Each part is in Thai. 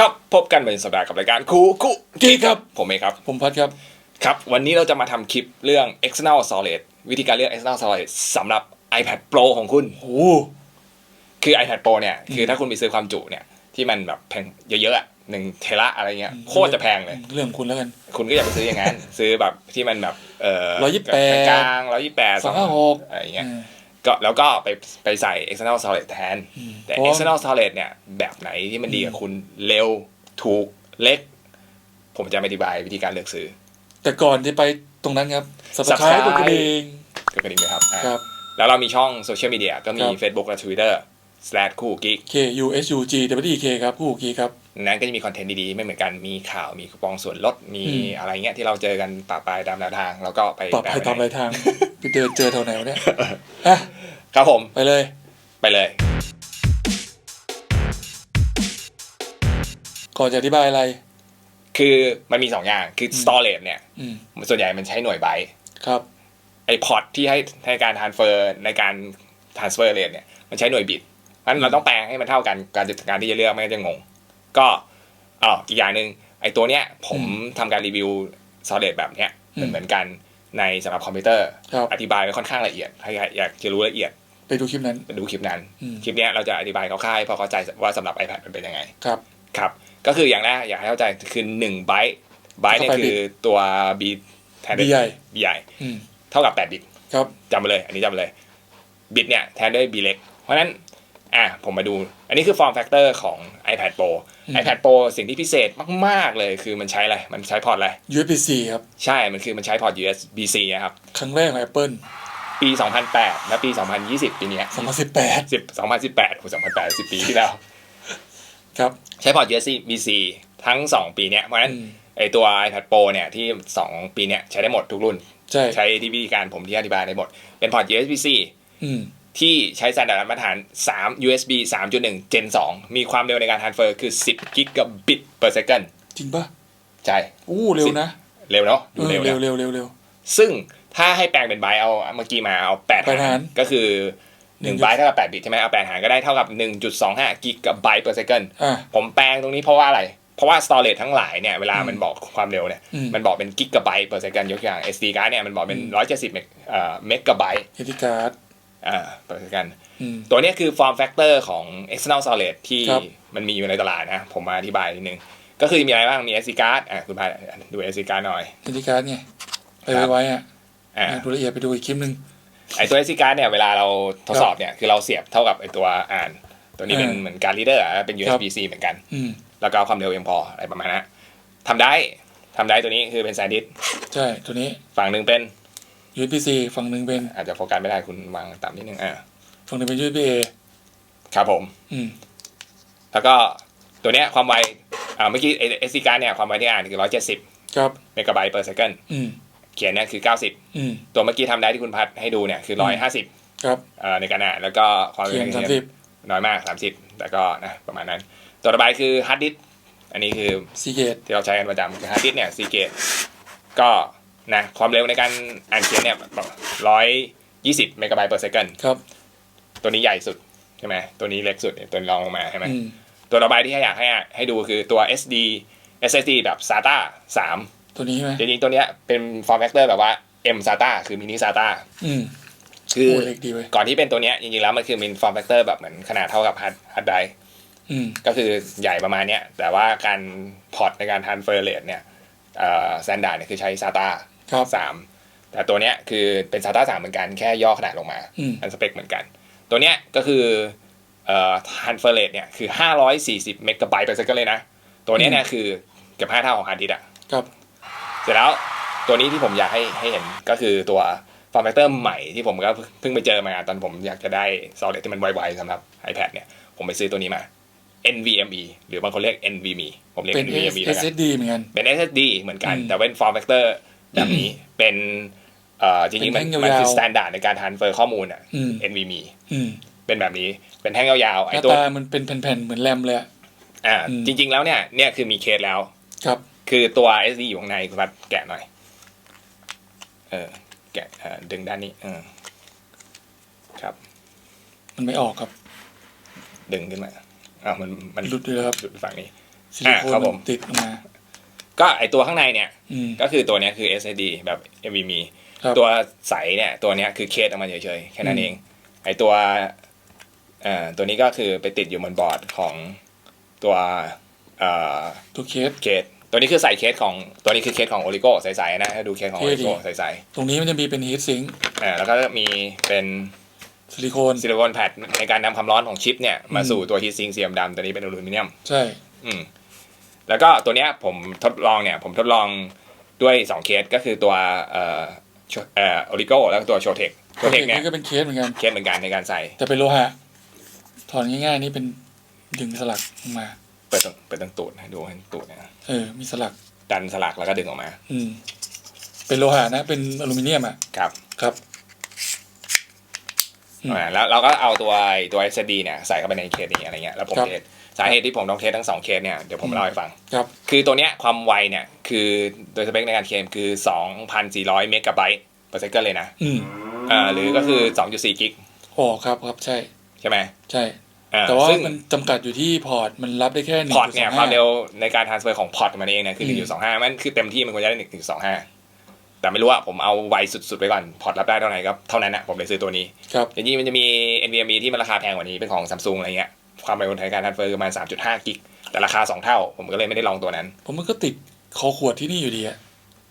ครับพบกันเป็นสัปดาห์กับรายการคูคูกีครับ ผมเองครับ ผมพัดครับ ครับ วันนี้เราจะมาทำคลิปเรื่อง external solid วิธีการเลือก external solid สำหรับ iPad Pro ของคุณโอ้คือ iPad Pro เนี่ย คือถ้าคุณไปซื้อความจุเนี่ย ที่มันแบบแพงเยอะๆอะหนึ่งเทระอะไรเงี้ยโคตรจะแพงเลย เรื่องของคุณแล้วกัน คุณก็อย่าไปซื้ออย่างนั้น ซื้อแบบที่มันแบบเอ่อ128กลางร้อยยี่แปดสองห้าหกอะไรเงี้ย ก็แล้วก็ไปไปใส่ external solid แทน แต่เพราะ external solid เนี่ย แบบไหนที่มันดีกับคุณเร็วถูกเล็ก ผมจะไม่อธิบายวิธีการเลือกซื้อ แต่ก่อนจะไปตรงนั้นครับสับส Subscribe ไครต์ตัวเองก็กระดิ่งเลยครับอะครับ แล้วเรามีช่องโซเชียลมีเดียก็มีครับ Facebook และ Twitter slash คู่กิ๊ก K U S U G W E K ครับผู้กีครับนั้นก็จะมีคอนเทนต์ดีๆ ไม่เหมือนกันมีข่าวมีคูปองส่วนลดมีอืมอะไรเงี้ยที่เราเจอกันปะปลายตามแนวทาง แล้วก็ไปปรับแปะไปว้ตามในรายทางไปเดินเจอแถวไหนวะเนี่ยอะครับผมไปเลย ไปเลย ก่อนจะอธิบายอะไร คือมันมีสองอย่างคือ storage เนี่ยอืมส่วนใหญ่มันใช้หน่วยไบต์ครับไอพอร์ตที่ให้ในการ transfer ในการ transfer rate เนี่ยมันใช้หน่วยบิต งั้นเราต้องแปลงให้มันเท่ากัน การจัดการที่จะเลือกไม่งั้นจะงง ก็อ๋ออีกอย่างหนึ่งไอตัวเนี้ยผมทำการรีวิว solid แบบเนี้ยเหมือนเหมือนกันในสำหรับคอมพิวเตอร์ครับอธิบายไว้ค่อนข้างละเอียดถ้าอยากจะรู้ละเอียด ไปดูคลิปนั้นไปดูคลิปนั้นอืมคลิปเนี้ยเราจะอธิบายคร่าวๆให้พอเข้าใจว่าสำหรับ iPad มันเป็นยังไงครับครับ ก็คืออย่างแรกอยากให้เข้าใจคือ1ไบต์ไบต์เนี่ยเข้าไปคือตัว B แทนด้วย B ใหญ่ B ใหญ่อืมเท่ากับ8บิตครับจำไปเลย อันนี้จำไปเลยบิตเนี่ยแทนด้วย B เล็ก เพราะฉะนั้น อะผมมาดู อันนี้คือ form factor ของ iPad Pro iPad Pro สิ่งที่พิเศษมากๆเลยคือมันใช้อะไร มันใช้พอร์ตอะไร USB C ครับ ใช่ มันคือมันใช้พอร์ต USB-C นะครับ ครั้งแรกของ Apple ปี 2008 และปี 2020 ปีเนี้ย2018 10 2018ผม2008 10 ปีที่แล้ว ครับใช้พอร์ต USB-C ทั้ง 2 ปีเนี้ยเพราะฉะนั้นอืมไอตัว iPad Pro เนี่ยที่ 2 ปีเนี้ยใช้ได้หมดทุกรุ่น ใช่ใช้ที่วิธีการผมที่อธิบายได้หมด เป็นพอร์ต USB-C อืม ที่ใช้สัญญาณมาตรฐาน 3 USB 3.1 Gen 2 มีความเร็วในการ transfer คือ 10 gigabit per second จริงปะใช่อู้เร็วนะ เร็วเนาะเอดูอเร็วเร็วนะเร็วเร็วเร็วซึ่งถ้าให้แปลงเป็นไบต์เอาเมื่อกี้มาเอา8แปดหาหารรก็คือหนึ่ง1ไบต์เท่ากับ8บิตใช่ไหมเอา8หารก็ได้เท่ากับ 1.25 gigabyte per second อะผมแปลงตรงนี้เพราะว่าอะไร เพราะว่า storage ทั้งหลายเนี่ยเวลามันบอกความเร็วเนี่ยอืมมันบอกเป็น gigabyte per second ยกตัวอย่าง SD card เนี่ยมันบอกเป็น 170เมกเอ่ อ megabyte เอทิการ์ดอ่า per second อืมตัวเนี้ยคือ form factor ของ external solid ที่ครับมันมีอยู่ในตลาดนะ ผมมาอธิบายนิดนึง ก็คือมีอะไรบ้าง มี SD card อะคุณพาดู SD card หน่อยเอทิการ์ดไงไปครับไว้อะอ่าดูละเอียดไปดูอีกคลิปหนึ่งไอตัว SD card เนี่ยเวลาเราทดสอบเนี่ยคือเราเสียบเท่ากับไอตัวอ่าน ตัวนี้เป็นอ่าเหมือนการ reader อะเป็นครับ USB-C เหมือนกันอืมแล้วก็ความเร็วเพียงพออะไรประมาณนั้นทำได้ทำได้ตัวนี้คือเป็น SanDisk ใช่ตัวนี้ฝั่งหนึ่งเป็น USB C ฝั่งหนึ่งเป็นอาจจะโฟกัสไม่ได้คุณวางต่ำนิดนึงอ่าฝั่งหนึ่งเป็น USB A ครับผม อืม แล้วก็ตัวเนี้ยความไวอ่าเมื่อกี้ไอ SD card เนี่ยความไวที่อ่านคือ170ครับเมกะไบต์ per second อืมเขียนเนี่ยคือ90อืมตัวเมื่อกี้ทำได้ที่คุณพัดให้ดูเนี่ยคือ150ครับเอ่อในการอ่านแล้วก็ความเขียนร็วสามในสิบน้อยมาก30แต่ก็นะประมาณนั้น ตัวต่อไปคือฮาร์ดดิสอันนี้คือซีเกตที่เราใช้กันประจำคือฮาร์ดดิสเนี่ยซีเกตก็ นะความเร็วในการอ่านเขียนเนี่ยร้อยยี่สิบเมกะไบต์ per second ครับ ตัวนี้ใหญ่สุดใช่ไหมตัวนี้เล็กสุดเนี่ยตัวรองลงมาใช่ไหมอืมตัวต่อไปที่อยากให้ให้ดูคือตัว SD SSD แบบ SATA 3ตัวนี้ใช่ไหมจริงๆตัวเนี้ยเป็น form factor แบบว่า M SATA คือ mini SATA อืมคือโอ้เล็กดีเว้ยก่อนที่เป็นตัวเนี้ยจริงๆแล้วมันคือเป็น form factor แบบเหมือนขนาดเท่ากับ hard hard drive อืมก็คือใหญ่ประมาณเนี้ยแต่ว่าการพอร์ตในการ transfer rate เนี่ยเอ่อ standard เนี่ยคือใช้ SATA ครับ3แต่ตัวเนี้ยคือเป็น SATA 3เหมือนกันแค่ย่อขนาดลงมาอืมอันสเปคเหมือนกัน ตัวเนี้ยก็คือเอ่อ transfer rate เนี่ยคือ540เมกะไบต์ per second เลยนะ ตัวเนี้ยเนี่ยคือเกือบ5เท่าของฮาร์ดดิสก์อะครับ เสร็จแล้วตัวนี้ที่ผมอยากให้ให้เห็นก็คือตัว form factor ใหม่ที่ผมก็เพิ่งไปเจอมาตอนผมอยากจะได้ solid ที่มันไวๆสำหรับ iPad เนี่ย ผมไปซื้อตัวนี้มา NVMe หรือบางคนเรียก NVMe ผมเรียกเป็น NVMe แล้วกัน SSD เหมือนกัน เป็น SSD เหมือนกันอืมแต่เป็น form factor แบบนี้เป็นเอ่อจริงๆมันเป็นแท่งยาวๆมันคือ standard ในการ transfer ข้อมูลอะอืม NVMe อืมเป็นแบบนี้เป็นแท่งยาวๆหไอ้น้าตัวตามันเป็นแผ่นๆเหมือนแรมเลยอะอ่าอืมจริง ๆแล้วเนี่ยเนี่ยคือมีเคสแล้ว ครับ คือตัว SD อยู่ข้างในคุณพัดแกะหน่อย เออ แกะเอ่อดึงด้านนี้เออครับ มันไม่ออกครับ ดึงขึ้นมาอ้าวมันมันหลุดเลยครับหลุดฝั่งนี้ซิลิโคนอะครับผมติดออกมา ก็ไอตัวข้างในเนี่ยอืมก็คือตัวเนี้ยคือ SSD แบบ NVMe ครับตัวใสเนี่ยตัวเนี้ยคือเคสออกมาเฉยๆแค่นั้นอืมเอง ไอตัวเอ่อตัวนี้ก็คือไปติดอยู่บนบอร์ดของตัวเอ่อตัวเคสเคสตัวนี้คือใส่เคสของตัวนี้คือเคสของโอริโกใสๆนะให้ดูเคสของโอเท่ริดีโกใสตรงนี้มันจะมีเป็นฮีทซิงค์ๆอ่าแล้วก็มีเป็นซิลิโคนซิลิโคนแพดในการนำความร้อนของชิปเนี่ยมาอืมสู่ตัวฮีทซิงค์เสียมดำตัวนี้เป็นอลูมิเนียม ใช่ อืม แล้วก็ตัวเนี้ยผมทดลองเนี่ยผมทดลองด้วยสองเคสก็คือตัวเอ่อโชเอ่อโอริโกแล้วก็ตัวโชเทคโชเทคเนี่ยนี่ก็เป็นเคสเหมือนกันเคสเหมือนกันในการใส่แต่เป็นโลหะถอนง่ายๆนี่เป็นดึงสลักออกมา เปิดตรงเปิดตรงตูดให้ดูให้ตูดนะเออมีสลักดันสลักแล้วก็ดึงออกมา อืม เป็นโลหะนะ เป็นอลูมิเนียมอะครับครับอืมอ่าแล้วเราก็เอาตัวไอ้ตัว SD เนี่ยใส่เข้าไปในเคสนี้อะไรเงี้ยแล้วผมครับเทส สาเหตุที่ผมต้องเทสทั้งสองเคสเนี่ยเดี๋ยวผมเล่าให้ฟังครับคือตัวเนี้ยความไวเนี่ยคือโดยสเปคในการเคลมคือ 2,400เมกะไบต์เปอร์เซ็นต์เลยนะอืมอ่าหรือก็คือ 2.4กิกอ๋อครับครับใช่ใช่ไหมใช่อ่าแต่ว่าซึ่งมันจำกัดอยู่ที่พอร์ตมันรับได้แค่หนึ่งพอร์ตเนี่ยความเร็ววในการ transfer ของพอร์ตมันเองเนี่ยคืออืม1.25มันคือเต็มที่มันควรจะได้1.25แต่ไม่รู้ว่าผมเอาไวสุดๆไปก่อนพอร์ตรับได้เท่าไหร่ก็เท่านั้นนะผมเลยซื้อตัวนี้ครับจริงๆมันจะมี NVMe ที่มันราคาแพงกว่านี้เป็นของ Samsung อะไรเงี้ย ความเร็วในการ transfer ประมาณ3.5 กิก แต่ราคา 2 เท่า ผมก็เลยไม่ได้ลองตัวนั้น ผมมันก็ติดคอขวดที่นี่อยู่ดีอะ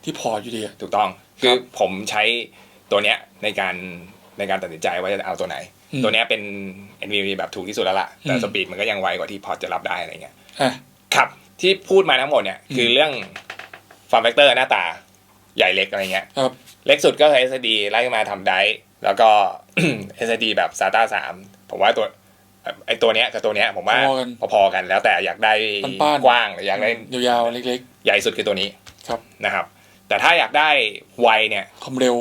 ที่พอร์ตอยู่ดีอะ ถูกต้อง คือผมใช้ตัวเนี้ยในการในการตัดสินใจว่าจะเอาตัวไหน อืมตัวเนี้ยเป็น NVMe แบบถูกที่สุดแล้วล่ะ แต่อืม สปีดมันก็ยังไวกว่าที่พอร์ตจะรับได้อะไรเงี้ย อะ ครับที่พูดมาทั้งหมดเนี่ย อืม คือเรื่อง form factor หน้าตาใหญ่เล็กอะไรเงี้ย ครับ เล็กสุดก็คือ SSD ไล่มาทำไดร์แล้วก็ SSD แบบ SATA 3 ผมว่าตัว ไอตัวเนี้ยกับตัวเนี้ยผมว่าพอกันพอๆกันแล้วแต่อยากได้ป้านๆกว้างหรืออยากได้ยาวๆเล็กใหญ่สุดคือตัวนี้ๆครับนะครับ แต่ถ้าอยากได้ไวเนี่ยความเร็ว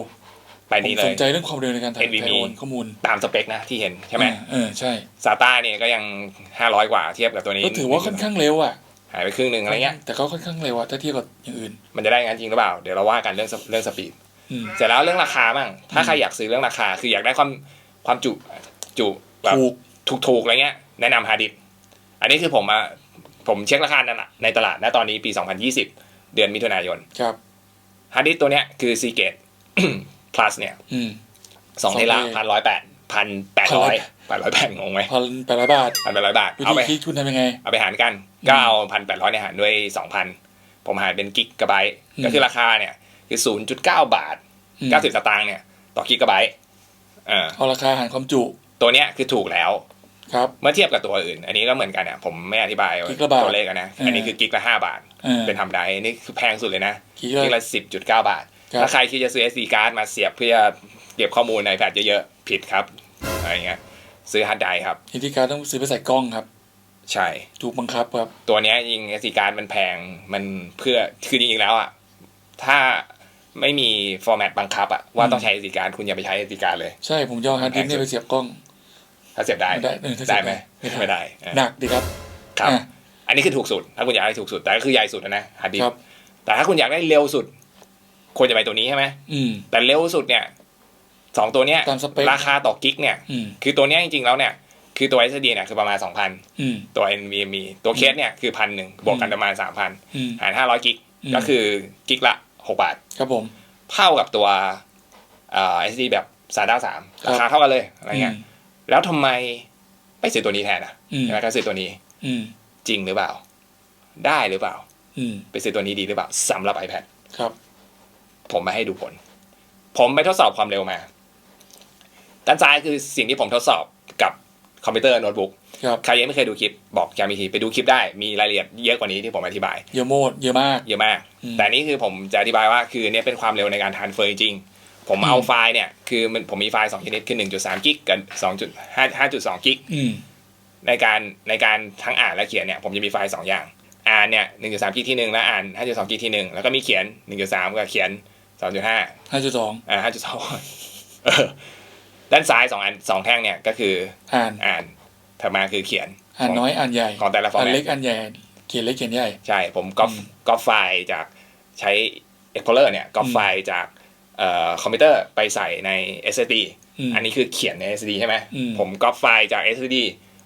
ไปผมนี้เลสยนใจเรื่องความเร็วในการถ่าย NVMe ถ่ายโอนข้อมูลตามสเปคนะที่เห็นใช่ไหมอ่าเออใช่ SATA เนี่ยก็ยัง500กว่าเทียบกับตัวนี้ก็ถือว่าค่อนข้างเร็วอะหายไปครึ่งหนึ่งอะไรเงี้ยแต่ก็ค่อนข้างเร็วอะถ้าเทียบกับอย่างอื่น มันจะได้งั้นจริงหรือเปล่าเดี๋ยวเราว่ากันเรื่องเรื่องสปีดอืมเสร็จแล้วเรื่องราคาบ้างถ้าอืมใครอยากซื้อเรื่องราคา คืออยากได้ความความจุจุแบบ ถูกถูกๆอะไรเงี้ยแนะนำฮาร์ดดิสก์อันนี้คือผมมาผมเช็คราคานั่นแหละในตลาดณตอนนี้ปี 2020 เดือนมิถุนายนครับฮาร์ดดิสก์ตัวเนี้ยคือ Seagate plus เนี่ยอืมสอง2เทราเทพันร้อยแปดพันแปดร้อยพันร้อยแปดงงไหมพันแปดร้อยบาทพันแปดร้อยบาทวิเอาธีไปคิดคุณทำยังไง เอาไปหารกันก็เอาพันแปดร้อยเนี่ยหารด้วยสองพันผมหารเป็นกิกะไบต์อืมก็คือราคาเนี่ย คือศูนย์จุดเก้าบาทอืมเก้าสิบสตางค์เนี่ย ต่อกิกะไบต์เออเอาราคาหารความจุ ตัวเนี้ยคือถูกแล้ว ครับเมื่อเทียบกับตัวอื่น อันนี้ก็เหมือนกันเนี่ยผมไม่อธิบายกิกละบาทตัวเลขอะนะเอออัอันนี้คือกิกละห้าบาทเออเป็นทำได้อันนี่คือแพงสุดเลยนะกี่กิกละละสิบจุดเก้าบาทครับถ้าใครคิดจะซื้อ SD card มาเสียบเพื่อเก็บข้อมูลในแพดเยอะๆผิดครับอะไรเงี้ยซื้อฮาร์ดไดร์ครับวิธีการต้องซื้อไปใส่กล้องครับ ใช่ถูกบังคับครับ ตัวเนี้ยยิง SD card มันแพงมันเพื่อคือจริงๆแล้วอะถ้าไม่มีฟอร์แมตบังคับอะว่าต้องใช้ SD card คุณอย่าไปใช้ SD card เลยใช่ผมจะเอาฮาร์ดดิสก์เนี่ยไปเสียบกล้อง ถ้าเสียบได้ไม่ได้เออถ้าเสีได้ยบไหมได้ไม่ได้เออหนักดีครับครับอะอันนี้คือถูกสุด ถ้าคุณอยากได้ถูกสุดแต่ก็คือใหญ่สุดนะนะฮาร์ดดิสครับแต่ถ้าคุณอยากได้เร็วสุด ควรจะไปตัวนี้ใช่ไหมอืมแต่เร็วสุดเนี่ยสองตัวเนี้ยตามสเปคราคาต่อกิกเนี่ยอืมคือตัวเนี้ยจริงๆแล้วเนี่ย คือตัว SSD เนี่ยคือประมาณ2,000อืมตัว NVMe ตัวเคสเนี่ยคือพันหนึ่งบวกกันประมาณ3,000อืมหาร500กิกอืมก็คือกิกละ6บาท ครับผมเท่ากับตัวเอ่อ SSD แบบ SATA 3ครับราคาเท่ากันเลยอะไรเงี้ยม แล้วทำไมไม่ซื้อตัวนี้แทนอะอืมใช่ไหมก็ซื้อตัวนี้ อืมจริงหรือเปล่า ได้หรือเปล่า อืมไปซื้อตัวนี้ดีหรือเปล่าสำหรับ iPad ครับ ผมมาให้ดูผล ผมไปทดสอบความเร็วมาด้านซ้ายคือสิ่งที่ผมทดสอบกับคอมพิวเตอร์โน้ตบุ๊กครับใครยังไม่เคยดูคลิปบอกย้ำอีกทีไปดูคลิปได้มีรายละเอียดเยอะกว่านี้ที่ผมอธิบาย เยอะโมดเยอะมาก เยอะมากอืมแต่นี่คือผมจะอธิบายว่าคือเนี่ยเป็นความเร็วในการทานเฟอร์จริงๆ ผมเอาอืมไฟล์เนี่ยคือมันผมมีไฟล์2ชนิดคือ1.3กิกกับ2.5 5.2กิกอืมในการในการทั้งอ่านและเขียนเนี่ยผมจะมีไฟล์2อย่าง อ่านเนี่ย1.3กิกที่หนึ่งแล้วอ่าน5.2กิกที่หนึ่งแล้วก็มีเขียน1.3กับเขียน2.5ห้าจุดสองอ่าห้าจุดสองด้านซ้ายสองอันสองแท่งเนี่ยก็คืออ่านอ่านถัดมาคือเขียนอ่านน้อยอ่านใหญ่ของแต่ละฟอร์อ่านแมเล็ตกอ่านใหญ่เขียนเล็กเขียนใหญ่ใช่ผมก๊อปอืมก๊อปไฟล์จากใช้ Explorer เนี่ยก๊อปอืมไฟล์จากเอ่อ คอมพิวเตอร์ไปใส่ใน SSD อืมอันนี้คือเขียนใน SSD ใช่ไหมอืมผมก๊อปไฟล์จาก SSD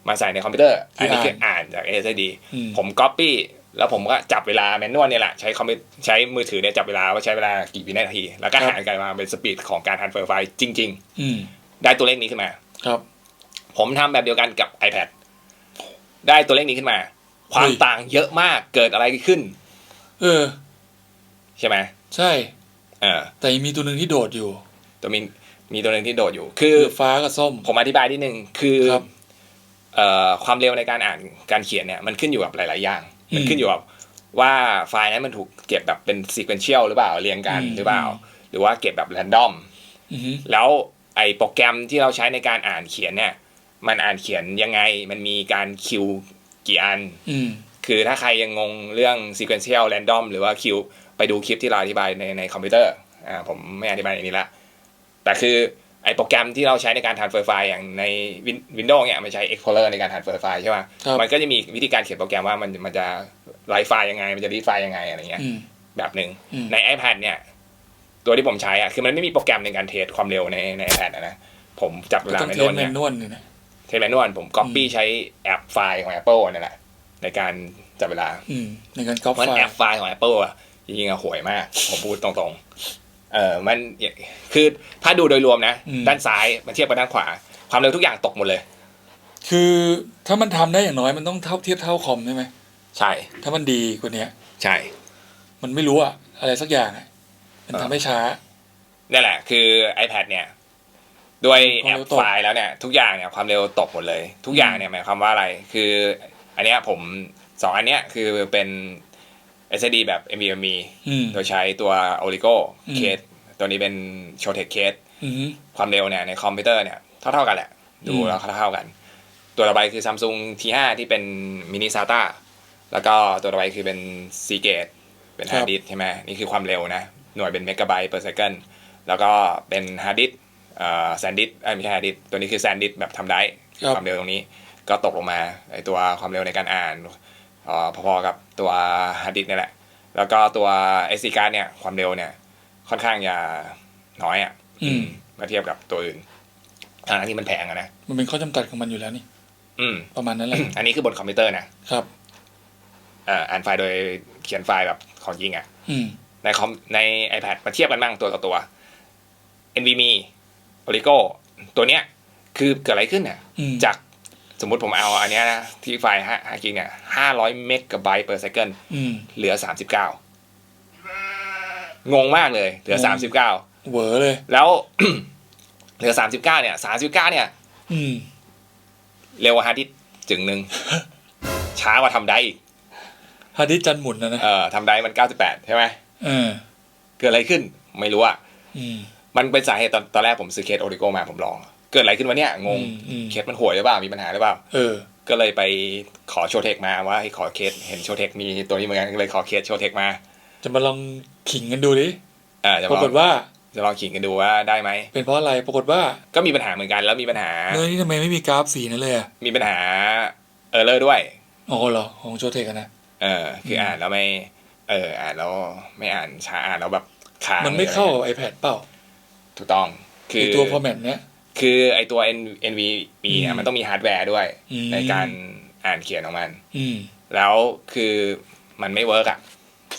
มาใส่ในคอมพิวเตอร์ที่อันนี้คืออ่านอ่านจาก SSD อืมผม Copy แล้วผมก็จับเวลาแมนนวลเนี่ยแหละใช้คอมพิวใช้มือถือเนี่ยจับเวลาว่าใช้เวลากี่วินาที แล้วก็ครับหารกันมาเป็นสปีดของการทันเฟอร์ไฟล์จริงอืมๆได้ตัวเลขนี้ขึ้นมาครับ ผมทำแบบเดียวกันกับ iPad ได้ตัวเลขนี้ขึ้นมา ความเฮ้ยต่างเยอะมากเกิดอะไรขึ้น เออ ใช่ไหมใช่เออแต่ยังมีตัวหนึ่งที่โดดอยู่ ตัวมีมีตัวหนึ่งที่โดดอยู่คือคือฟ้ากับส้ม ผมอธิบายนิดนึงคือครับเอ่อความเร็วในการอ่านการเขียนเนี่ยมันขึ้นอยู่กับหลาย ๆ อย่าง มันอืมขึ้นอยู่กับว่าไฟล์นั้นมันถูกเก็บแบบเป็น sequential หรือเปล่าเรียงกันอืม หรือเปล่า หรือว่าเก็บแบบ random อือฮึแล้วไอ้โปรแกรมที่เราใช้ในการอ่านเขียนเนี่ย มันอ่านเขียนยังไง มันมีการคิวกี่อัน อืม คือถ้าใครยังงงเรื่อง sequential random หรือว่าคิว ไปดูคลิปที่เราอธิบายในในคอมพิวเตอร์อ่าผมไม่อธิบายในนี้ละแต่คือไอโปรแกรมที่เราใช้ในการ transfer ไฟล์อย่างใน Win- Windows เนี่ยมันใช้ Explorer ในการ transfer ไฟล์ใช่ไหมครับมันก็จะมีวิธีการเขียนโปรแกรมว่ามันมันจะไลฟ์ไฟล์ยังไง มันจะรีดไฟล์ยังไงอะไรเงี้ยอืมแบบหนึ่งอืมใน iPad เนี่ย ตัวที่ผมใช้อะคือมันไม่มีโปรแกรมในการเทสความเร็วในใน iPad อะนะผมจับเวก็ลาต้องไม่เทนสวนแมเนี่ยนนวลเนี่ยนะเทสแมนนวลผม copy ใช้แอปไฟล์ของ Apple นั่นแหละในการจับเวลาอืมในการก๊อปมันไฟแอล์ปไฟล์ของ Apple อะ จริงๆอะห่วยมาก ผมพูดตรงๆ เออมันคือถ้าดูโดยรวมนะ ด้านซ้ายมันเทียบกับด้านขวา ความเร็วทุกอย่างตกหมดเลย คือถ้ามันทำได้อย่างน้อยมันต้องเท่าเทียบเท่าคอมใช่ไหมใช่ ถ้ามันดีกว่าเนี้ยใช่ มันไม่รู้อะอะไรสักอย่างอะมันทำให้ช้านั่นแหละ คือ iPad เนี่ยด้วยคแอวามปเร็วตกไฟล์แล้วเนี่ย ทุกอย่างเนี่ยความเร็วตกหมดเลย ทุกอย่างเนี่ยหมายความว่าอะไร คือ อันเนี้ยผมสองอันเนี้ยคือเป็น SSD แบบ NVMe อืมโดยใช้ตัว Oligo อืม case ตัวนี้เป็น Showtech case อืมความเร็วเนี่ยในคอมพิวเตอร์เนี่ยเท่าเท่าๆกันแหละ ดูอืมแล้วเท่าๆกัน ตัวต่อไปคือ Samsung T5 ที่เป็นมินิ SATA แล้วก็ตัวต่อไปคือเป็น Seagate เป็นฮาร์ดดิสใช่ไหมนี่คือความเร็วนะหน่วยเป็นเมกะไบต์ per second แล้วก็เป็นฮาร์ดดิสเอ่อแซนดิสเอ้ยไม่ใช่ฮาร์ดดิสตัวนี้คือแซนดิสแบบทำได้ครับความเร็วตรงนี้ ก็ตกลงมาไอตัวความเร็วในการอ่านเอ่อ พอๆกับตัวฮาร์ดดิสนี่แหละ แล้วก็ตัว SD card เนี่ยความเร็วเนี่ย ค่อนข้างจะน้อยอะอืมเมื่อเทียบกับตัวอื่นทางนั้นที่มันแพงอะนะ มันเป็นข้อจำกัดของมันอยู่แล้วนี่ อืม ประมาณนั้นแหละ อันนี้คือบนคอมพิวเตอร์นะครับเอ่ออ่านไฟล์โดยเขียนไฟล์แบบของจริงอะอืมในคอมใน iPad มาเทียบกันบ้างตัวต่อตัว NVMe Oligo ตัวเนี้ย คือเกิดอะไรขึ้นเนี่ยอืมจาก สมมติผมเอาอันเนี้ยนะ ที่ไฟล์5 5กิกเนี่ย500เมกะไบต์ per second อืมเหลือ39งงมากเลย เหลืองง39เหวอเลย แล้ว เหลือ39เนี่ย39เนี่ยอืมเร็วกว่าฮาร์ดดิสก์จึงหนึ่งช้ากว่าทำได้อีกฮาร์ดดิสก์จันหมุนนะนะเออทำได้มัน98ใช่ไหมเออเกิดอะไรขึ้น ไม่รู้อะอืมมันเป็นสาเหตุตอนตอนแรกผมซื้อเคสโอริโกมาผมลอง เกิดอะไรขึ้นวะเนี่ยงงอืมอืมเคสมันห่วยหรือเปล่ามีปัญหาหรือเปล่าเออ ก็เลยไปขอโชเทคมาว่าให้ขอเคสเห็นโชเทคมีตัวนี้เหมือนกันก็เลยขอเคสโชเทคมา จะมาลองขิงกันดูดิเออจะปลราอกฏงว่าจะลองขิงกันดูว่าได้ไหม เป็นเพราะอะไรปรากฏว่าก็มีปัญหาเหมือนกันแล้วมีปัญหาเนื้อนี่ทำไมไม่มีกราฟสีนั่นเลยอะมีปัญหาเออร์เลอร์ด้วยอ๋อเหรอของโชเทกอะนะเออคืออ่านแล้วไม่เอออ่านแล้วไม่อ่านช้าอ่านแล้วแบบค้างมันไม่เข้ากับ iPad เปล่า ถูกต้อง คืไออตัวฟอร์แมตเนี้ย คือไอตัว N NVMe เนี่อืยมมันต้องมีฮาร์ดแวร์ด้วยอืมในการอ่านเขียนของมันอืมแล้วคือมันไม่เวิร์กอะ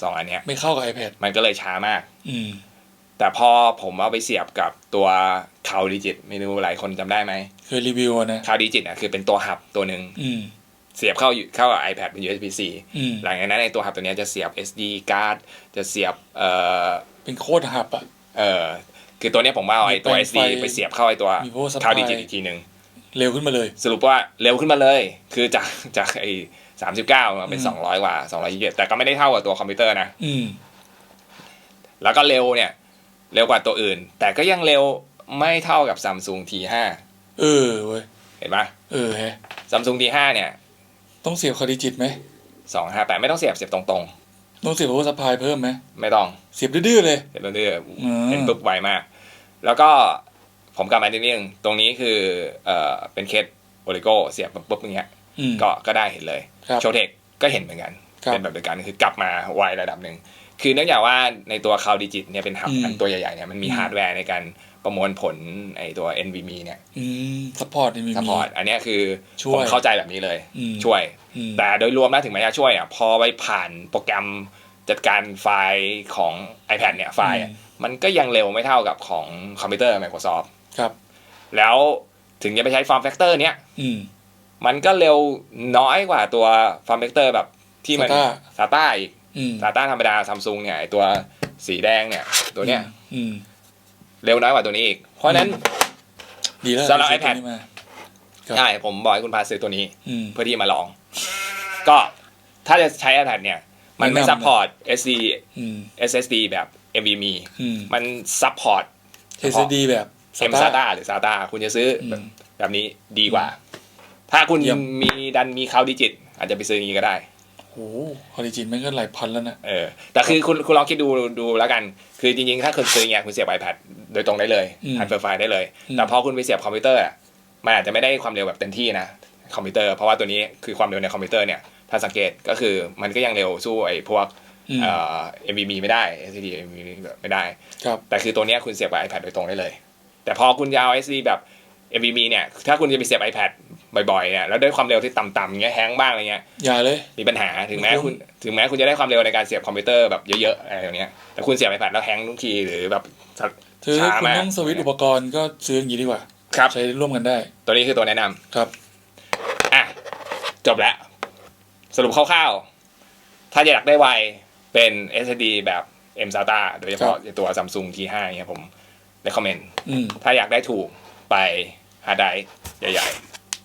สองอันเนี้ยไม่เข้ากับ iPad มันก็เลยช้ามาก อืมแต่พอผมเอาไปเสียบกับตัวคาวดิจิตไม่รู้หลายคนจำได้ไหมเคยรีวิวอะนะคาวดิจิตอะคือเป็นตัวหับตัวหนึ่งอืมเสียบเข้าอยู่เข้ากับ iPad เป็น USB-C อืมหลังจากนั้นในตัวหับตัวเนี้ยจะเสียบ SD card จะเสียบเอ่อเป็นโคตรหับอะเอ่อ คือตัวเนี้ยผมว่าเอาไอตัวมีแปลง SD ไฟไปเสียบเข้าไอตัวมี power supply คาวดิจิตอีกทีหนึ่งเร็วขึ้นมาเลย สรุปว่าเร็วขึ้นมาเลย คือจากจากไอ้สามสิบเก้ามาเป็นอืมสองร้อยกว่าสองร้อยยี่สิบแต่ก็ไม่ได้เท่ากับตัวคอมพิวเตอร์นะอืมแล้วก็เร็วเนี่ย เร็วกว่าตัวอื่น แต่ก็ยังเร็วไม่เท่ากับ Samsung T5 เออเว้ยเห็นปะเออแฮะ Samsung T5 เนี่ย ต้องเสียบคาร์ดิจิตไหมสองห้าแปดไม่ต้องเสียบเสียบตรงต้องเสียบ power supply เพิ่มไหมๆไม่ต้องเสียบดื้อๆเลยเสียบเรื่อยอืมๆเป็นปุ๊บไวมาก แล้วก็ผมกลับมานิดนึงตรงนี้คือเอ่อเป็นเคสโอริโกเสียบปุ๊บอย่างเงี้ยอืมก็ก็ได้เห็นเลยครับโชเทคก็เห็นเหมือนกันครับเป็นแบบเดียวกันคือกลับมาไวระดับหนึ่งคือเนื่องจากว่าในตัวคาวดิจิตเนี่ยเป็นหับอืมอันตัวใหญ่ๆเนี่ยมันมีอืมฮาร์ดแวร์ในการประมวลผลไอตัว NVMe เนี่ยอืมซัพพอร์ตนี่มีซัพพอร์ต อันเนี้ยคือช่วยผมเข้าใจแบบนี้เลยอืมช่วยอืมแต่โดยรวมแล้วถึงแม้จะช่วยอะพอไปผ่านโปรแกรม จัดการไฟล์ของ iPad เนี่ยไฟล์อะอืมมันก็ยังเร็วไม่เท่ากับของคอมพิวเตอร์ Microsoft ครับ แล้วถึงจะไปใช้ Form Factor เนี้ยอืมมันก็เร็วน้อยกว่าตัว Form Factor แบบที่มัน SATA SATA อีกอืม SATA ธรรมดาซัมซุงเนี่ยไอ้ตัวสีแดงเนี่ย ตัวเนี้ยอืมเร็วน้อยกว่าตัวนี้อีก เพราะฉะนั้นดีแล้วสำหรับที่ซื้ iPad ตัวนี้มาครับใช่ผมบอกให้คุณพาซื้อตัวนี้อืมเพื่อที่มาลอง ก็ถ้าจะใช้ iPad เนี่ย มันไม่แนะนำซัพพอร์ต SD อืม SSD แบบ NVMe อืมมันซัพพอร์ต SSD แบบ M SATA หรือ SATA คุณจะซื้ออมแบบนี้ดีกว่า ถ้าคุณเยี่ยมมีดันมีคาวดิจิต อาจจะไปซื้ออย่างนี้ก็ได้โอ้ออริจินมันก็หลายพันแล้วนะเออแต่คือคุณคุณลองคิดดูดูแล้วกัน คือจริงๆ ถ้าคุณซื้อเนี่ยคุณเสียบ iPad โดยตรงได้เลยอืมทันเฟอร์ไฟล์ได้เลยอืมแต่พอคุณไปเสียบคอมพิวเตอร์อะมันอาจจะไม่ได้ความเร็วแบบเต็มที่นะคอมพิวเตอร์เพราะว่าตัวนี้คือความเร็วในคอมพิวเตอร์เนี่ย ถ้าสังเกตก็คือมันก็ยังเร็วสู้ไอ้พวกอืมเอ่อ NVMe ไม่ได้ SSD NVMe ไม่ได้ครับแต่คือตัวเนี้ยคุณเสียบกับ iPad โดยตรงได้เลย แต่พอคุณจะเอา SD แบบ NVMe เนี่ยถ้าคุณจะไปเสียบ iPad บ่อยๆเนี่ยแล้วด้วยความเร็วที่ต่ำๆอย่างเงี้ยแฮงก์บ้างอะไรเงี้ยอย่าเลยมีปัญหาถึงแม้ไม่คุ้คุณมถึงแม้คุณจะได้ความเร็วในการเสียบคอมพิวเตอร์แบบเยอะๆอะไรอย่างเงี้ยแต่คุณเสียบ iPad แล้วแฮงก์ทุกทีหรือแบบคือช้าคุณมากต้องสวิตช์อุปกรณ์ก็ซื้ออย่างนี้ดีกว่าครับใช้ร่วมกันได้ ตัวนี้คือตัวแนะนำครับอะจบแล้ว สรุปคร่าวๆ ถ้าอยากได้ไวเป็น SSD แบบ M SATA โดยเฉพาะตัว Samsung T5 เนี่ยผม recommend อืมถ้าอยากได้ถูกไปฮาร์ดไดรฟ์ใหญ่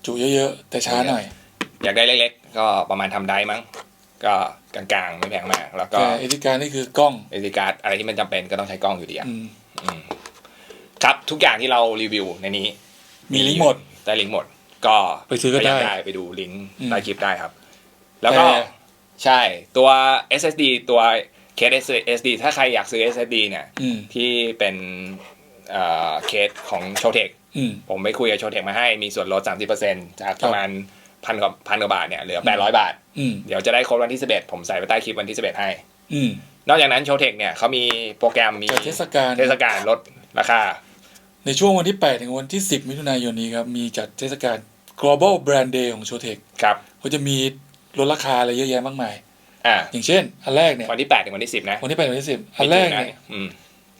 จุเยอะๆ แต่ช้าหน่อยๆอยากได้เล็กๆ ก็ประมาณทำได้มั้ง ก็กลางๆ ไม่แพงมาก แล้วก็แต่เอธิการนี่คือกล้องเอซิการ์ดอะไรที่มันจำเป็นก็ต้องใช้กล้องอยู่ดีอะอืมอืมครับทุกอย่างที่เรารีวิวในนี้ มีลิงก์หมด ได้ลิงก์หมด ก็ไปซื้อก็ได้ใครยาไปดูลิงก์อืมใต้คลิปได้ครับ แล้วก็แต่ใช่ตัว SSD ตัวเคส SSD ถ้าใครอยากซื้อ SSD เนี่ยอืมที่เป็นเอ่อเคสของโชเทคอืมผมไปคุยกับโชเทคมาให้มีส่วนลด 30%จากครัปบระมาณพันกว่าพันกว่าบาทเนี่ยเหลือ 800 บาทอืมเดี๋ยวจะได้ครบวันที่ 11 ผมใส่ไปใต้คลิปวันที่ 11 ให้อืมนอกจากนั้นโชเทคเนี่ยเขามีโปรแกรมมีจากเทศกาลเทศกาลลดราคา ในช่วงวันที่ 8 ถึงวันที่ 10 มิถุนายนนี้ครับ มีจัดเทศกาล global brand day ของโชเทคครับก็จะมี ลดราคาอะไรเยอะแยะมากมาย อ่า อย่างเช่น อันแรกเนี่ย วันที่8ถึงวันที่10นะวันที่8ถึงวันที่10อันแรกเนี่ยอืม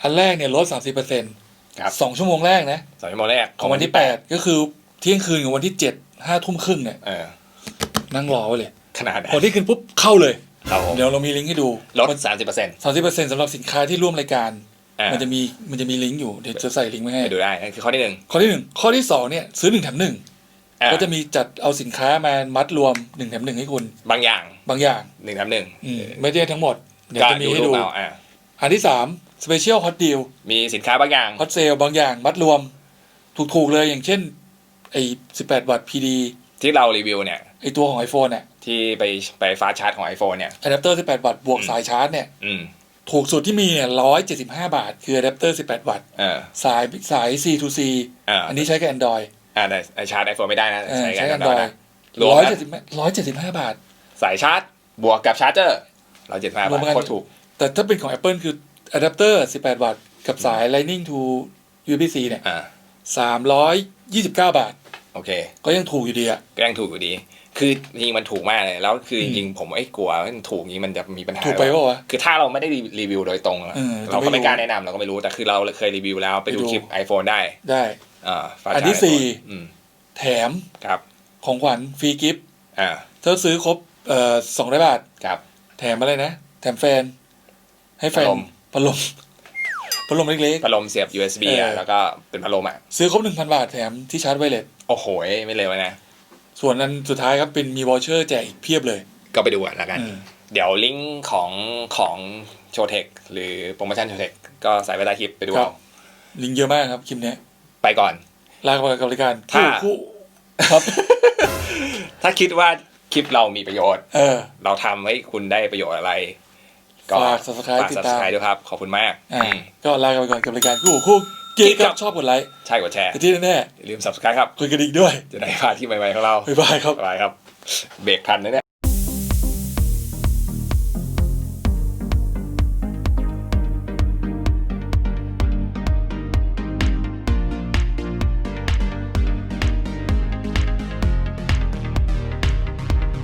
อันแรกเนี่ยลด30เปอร์เซ็นต์ครับสองชั่วโมงแรกนะสองชั่วโมงแรกของวันที่8ก็คือเที่ยงคืนกับวันที่7 5ทุ่มครึ่งเนี่ยเออนั่งรอไว้เลย ขนาดนั้นพอที่คืนปุ๊บเข้าเลยครับผมเดี๋ยวเรามีลิงก์ให้ดูลดสามสิบเปอร์เซ็นต์สามสิบเปอร์เซ็นต์สำหรับสินค้าที่ร่วมรายการอ่ามันจะมีมันจะมีลิงก์อยู่เดี๋ยวจะใส่ลิงก์ไว้ให้ไปดูได้นั่นคือข้อที่หนึ่งข้อที่หนึ่งข้อที่สองเนี่ยซื้อหนึ่งแถมหนึ่งอ่า ก็จะมีจัดเอาสินค้ามามัดรวมหนึ่งแถมหนึ่งให้คุณ บางอย่างบางอย่างหนึ่งทำหนึ่งอืมไม่ได้ทั้งหมด เดี๋ยวก็จะมีดูให้รูดูปเอาอ่าอันที่สามสเปเชียลฮอตดีลมีสินค้าบางอย่างฮอตเซลบางอย่างมัดรวม ถูกๆเลยอย่างเช่นไอ้สิบแปดวัตต์พีดีที่เรารีวิวเนี่ยไอ้ตัวของ iPhone เนี่ยที่ไปไปฟ้าชาร์จของ iPhone เนี่ยอะแดปเตอร์สิบแปดวัตต์บวกอืมสายชาร์จเนี่ยอืมถูกสุดที่มีเนี่ยร้อยเจ็ดสิบห้าบาท คืออะแดปเตอร์สิบแปดวัตต์เออสายสาย C to C อ่าอันนี้ใช้กับ Android อ่าแต่แต่ชาร์จ iPhone ไม่ได้นะเออใช้ใช้กัน Android นะรวมร้อยแล้วเจ็ดสิบร้อยเจ็ดสิบห้าบาท สายชาร์จ บวกกับชาร์จเจอร์ร้อยเจ็ดห้ารวบามทกันโคตรถูก แต่ถ้าเป็นของ Apple คืออะแดปเตอร์18วัตต์กับสาย Lightning to USB-C เนี่ยอ่า329บาท โอเค ก็ยังถูกอยู่ดีอะก็ยังถูกอยู่ดี คือจริงๆมันถูกมากเลย แล้วคือจริงๆผมไอ้กลัวว่ามันถูกนี้มันจะมีปัญหาถูกไปเปล่าวะคือถ้าเราไม่ได้รีวิวโดยตรงอะเออเราก็ไม่ไม่รู้กล้าแนะนำเราก็ไม่รู้แต่คือเราเคยรีวิวแล้วไปดูไปดูคลิป iPhone ได้ได้ อ่าฟ้าอันที่ชาร์จสี่อืมแถมครับของขวัญฟรีกิฟต์อ่าถ้าซื้อครบเอ่อ200บาท ครับ แถมอะไรนะ แถมแฟน ให้แฟนพัดลม พัดลม พัดลมเล็ก พัดลมเสียบ USB เออ อะแล้วก็เป็นพัดลมอะ ๆ ซื้อครบ1,000บาทแถมที่ชาร์จไวเลสโอ้โหไม่เร็วนะ ส่วนอันสุดท้ายครับเป็นมีวอเชอร์แจกอีกเพียบเลย ก็ไปดูอะแล้วกัน อืม เดี๋ยวลิงก์ของของโชเทคหรือโปรโมชั่นโชเทคก็ใส่ไว้ใต้คลิปไปดูครัเอาบลิงก์เยอะมากครับคลิปเนี้ย ไปก่อน ลาไปกับรายการถ้าคู่คู่ครับ ถ้าคิดว่าคลิปเรามีประโยชน์ เออ เราทำให้คุณได้ประโยชน์อะไร ก็ฝาก subscribe ฝากติดตาม subscribe ด้วยครับ ขอบคุณมากอ่าอืม ก็ลากันไปก่อนกับรายการคู่คู่กิ๊กกิ๊กคครัรับ บชอบกดไลค์ใช่กดแชร์แต่ที่แน่อย่าลืม subscribe ครับ ๆคุยกันอีกด้วย จะได้พลาดที่ใหม่ๆของเราบ๊ายบายครับ บ๊ายบายครับ เบรกทันนะเนี่ย